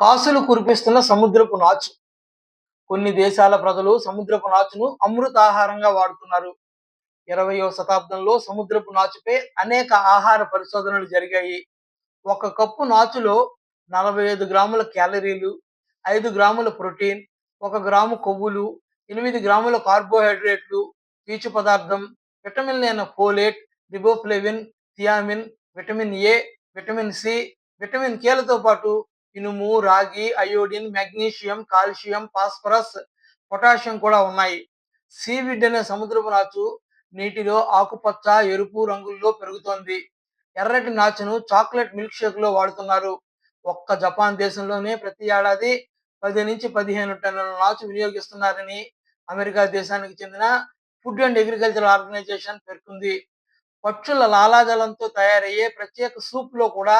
కాసులు కురిపిస్తున్న సముద్రపు నాచు. కొన్ని దేశాల ప్రజలు సముద్రపు నాచును అమృతాహారంగా వాడుతున్నారు. ఇరవయో శతాబ్దంలో సముద్రపు నాచుపై అనేక ఆహార పరిశోధనలు జరిగాయి. ఒక కప్పు నాచులో నలభై ఐదు గ్రాముల క్యాలరీలు ఐదు గ్రాముల ప్రోటీన్ ఒక గ్రాము కొవ్వులు ఎనిమిది గ్రాముల కార్బోహైడ్రేట్లు పీచు పదార్థం విటమిన్ అయిన folate riboflavin thiamine vitamin A vitamin C vitamin కేలతో పాటు ఇనుము రాగి iodine magnesium calcium phosphorus potassium కూడా ఉన్నాయి. సీవిడ్ అనే సముద్రపు నాచు నీటిలో ఆకుపచ్చ ఎరుపు రంగుల్లో పెరుగుతోంది. ఎర్రటి నాచును చాక్లెట్ మిల్క్ షేక్లో వాడుతున్నారు. ఒక్క జపాన్ దేశంలోనే ప్రతి ఏడాది పది నుంచి పదిహేను టన్నుల నాచు వినియోగిస్తున్నారని అమెరికా దేశానికి చెందిన ఫుడ్ అండ్ అగ్రికల్చర్ ఆర్గనైజేషన్ పేర్కొంది. పక్షుల లాలాజలంతో తయారయ్యే ప్రత్యేక సూప్లో కూడా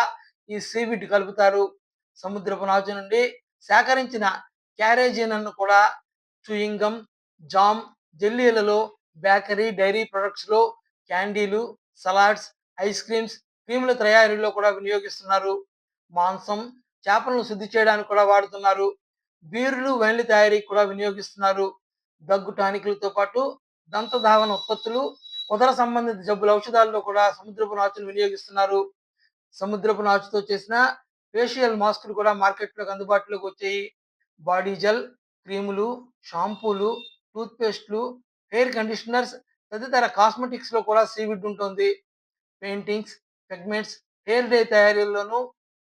ఈ సీవిడ్ కలుపుతారు. సముద్రపు నాచు నుండి సేకరించిన క్యారేజీనన్ను కూడా చూయింగం జామ్ జెల్లీలలో బేకరీ డైరీ ప్రొడక్ట్స్లో క్యాండీలు సలాడ్స్ ఐస్ క్రీమ్స్ క్రీముల తయారీలో కూడా వినియోగిస్తున్నారు. మాంసం చేపలను శుద్ధి చేయడానికి కూడా వాడుతున్నారు. బీరులు వైన్లు తయారీకి కూడా వినియోగిస్తున్నారు. దగ్గు టానిక్లతో పాటు దంతధావన ఉత్పత్తులు ఉదర సంబంధిత జబ్బుల ఔషధాల్లో కూడా సముద్రపు నాచును వినియోగిస్తున్నారు. సముద్రపు నాచుతో చేసిన ఫేషియల్ మాస్క్లు కూడా మార్కెట్లోకి అందుబాటులోకి వచ్చాయి. బాడీ జెల్ క్రీములు షాంపూలు టూత్పేస్ట్లు హెయిర్ కండిషనర్స్ తదితర కాస్మెటిక్స్లో కూడా సీవిడ్ ఉంటుంది. Paintings segments hair dye తయారీలోను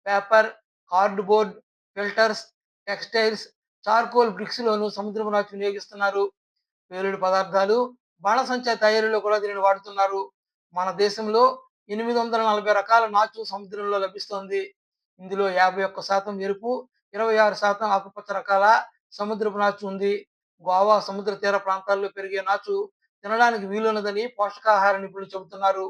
paper cardboard filters textiles charcoal బ్రిక్స్లోనూ సముద్రపు నాచు వినియోగిస్తున్నారు పేలుడు పదార్థాలు బాణసంచా తయారీలో కూడా దీనిని వాడుతున్నారు. మన దేశంలో ఎనిమిది వందల నలభై రకాల నాచు సముద్రంలో లభిస్తుంది. ఇందులో యాభై ఒక్క శాతం ఎరుపు ఇరవై ఆరు శాతం ఆకుపచ్చ రకాల సముద్రపు నాచు ఉంది. గోవా సముద్ర తీర ప్రాంతాల్లో పెరిగే నాచు తినడానికి వీలున్నదని పోషకాహార నిపుణులు చెబుతున్నారు.